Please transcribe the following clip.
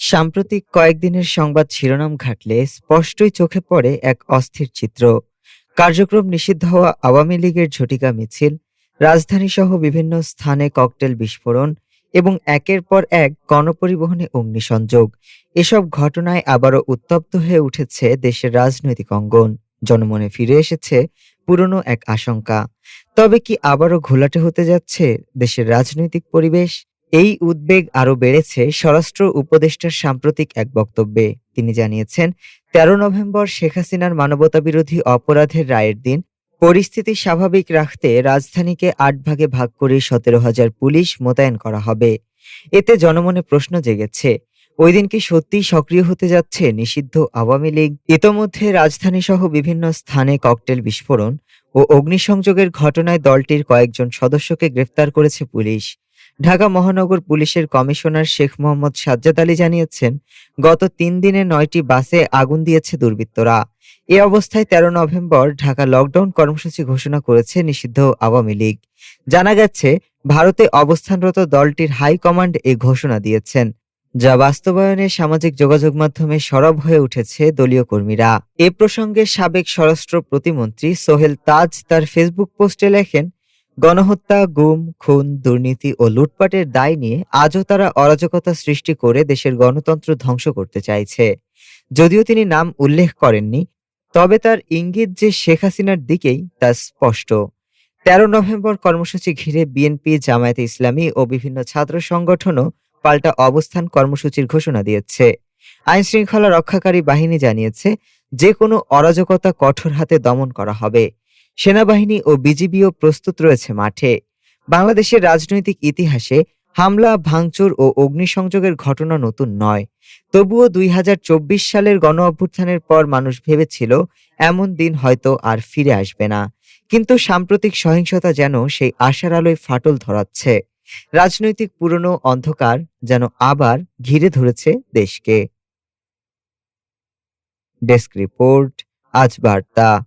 সাম্প্রতিক কয়েকদিনের সংবাদ শিরোনাম ঘাটলে স্পষ্টই চোখে পড়ে এক অস্থির চিত্র। কার্যক্রম নিষিদ্ধ হওয়া আওয়ামী লীগের ঝটিকা মিছিল, রাজধানীসহ বিভিন্ন স্থানে ককটেল বিস্ফোরণ এবং একের পর এক গণপরিবহনে অগ্নিসংযোগ। এসব ঘটনায় আবারও উত্তপ্ত হয়ে উঠেছে দেশের রাজনৈতিক অঙ্গন। জনমনে ফিরে এসেছে পুরনো এক আশঙ্কা। তবে কি আবারও ঘোলাটে হতে যাচ্ছে দেশের রাজনৈতিক পরিবেশ? এই উদ্বেগ আরও বেড়েছে স্বরাষ্ট্র উপদেষ্টার সাম্প্রতিক এক বক্তব্যে। তিনি জানিয়েছেন, তেরো নভেম্বর শেখ হাসিনার মানবতাবিরোধী অপরাধের রায়ের দিন পরিস্থিতি স্বাভাবিক রাখতে রাজধানীকে আট ভাগে ভাগ করে সতেরো হাজার পুলিশ মোতায়েন করা হবে। এতে জনমনে প্রশ্ন জেগেছে, ওই দিন কি সত্যিই সক্রিয় হতে যাচ্ছে নিষিদ্ধ আওয়ামী লীগ? ইতোমধ্যে রাজধানী সহ বিভিন্ন স্থানে ককটেল বিস্ফোরণ ও অগ্নিসংযোগের ঘটনায় দলটির কয়েকজন সদস্যকে গ্রেফতার করেছে পুলিশ। ঢাকা মহানগর পুলিশের কমিশনার শেখ মোহাম্মদ সাজ্জাদ আলী জানিয়েছেন, গত তিন দিনে নয়টি বাসে আগুন দিয়েছে দুর্বৃত্তরা। এ অবস্থায় তেরো নভেম্বর ঢাকা লকডাউন কর্মসূচি ঘোষণা করেছে নিষিদ্ধ আওয়ামী লীগ। জানা গেছে, ভারতে অবস্থানরত দলটির হাইকমান্ড এ ঘোষণা দিয়েছেন, যা বাস্তবায়নে সামাজিক যোগাযোগ মাধ্যমে সরব হয়ে উঠেছে দলীয় কর্মীরা। এ প্রসঙ্গে সাবেক স্বরাষ্ট্র প্রতিমন্ত্রী সোহেল তাজ তার ফেসবুক পোস্টে লেখেন গণহত্যা, গুম, খুন, দুর্নীতি ও লুটপাটের দায় নিয়ে আজও তারা অরাজকতা সৃষ্টি করে দেশের গণতন্ত্র ধ্বংস করতে চাইছে। যদিও তিনি নাম উল্লেখ করেননি, তবে তার ইঙ্গিত যে শেখ হাসিনার দিকেই তা স্পষ্ট। তেরো নভেম্বর কর্মসূচি ঘিরে বিএনপি, জামায়াতে ইসলামী ও বিভিন্ন ছাত্র সংগঠনও পাল্টা অবস্থান কর্মসূচির ঘোষণা দিয়েছে। আইন শৃঙ্খলা রক্ষাকারী বাহিনী জানিয়েছে, যে কোনো অরাজকতা কঠোর হাতে দমন করা হবে। সেনাবাহিনী ও বিজিবিও প্রস্তুত রয়েছে মাঠে। বাংলাদেশের রাজনৈতিক ইতিহাসে হামলা, ভাঙচুর ও অগ্নিসংযোগের ঘটনা নতুন নয়। তবুও দুই হাজার চব্বিশ সালের গণ অভ্যুত্থানের পর মানুষ ভেবেছিল, এমন দিন হয়তো আর ফিরে আসবে না। কিন্তু সাম্প্রতিক সহিংসতা যেন সেই আশার আলোয় ফাটল ধরাচ্ছে। রাজনৈতিক পুরনো অন্ধকার যেন আবার ঘিরে ধরেছে দেশকে। ডেস্ক রিপোর্ট, আজ বার্তা।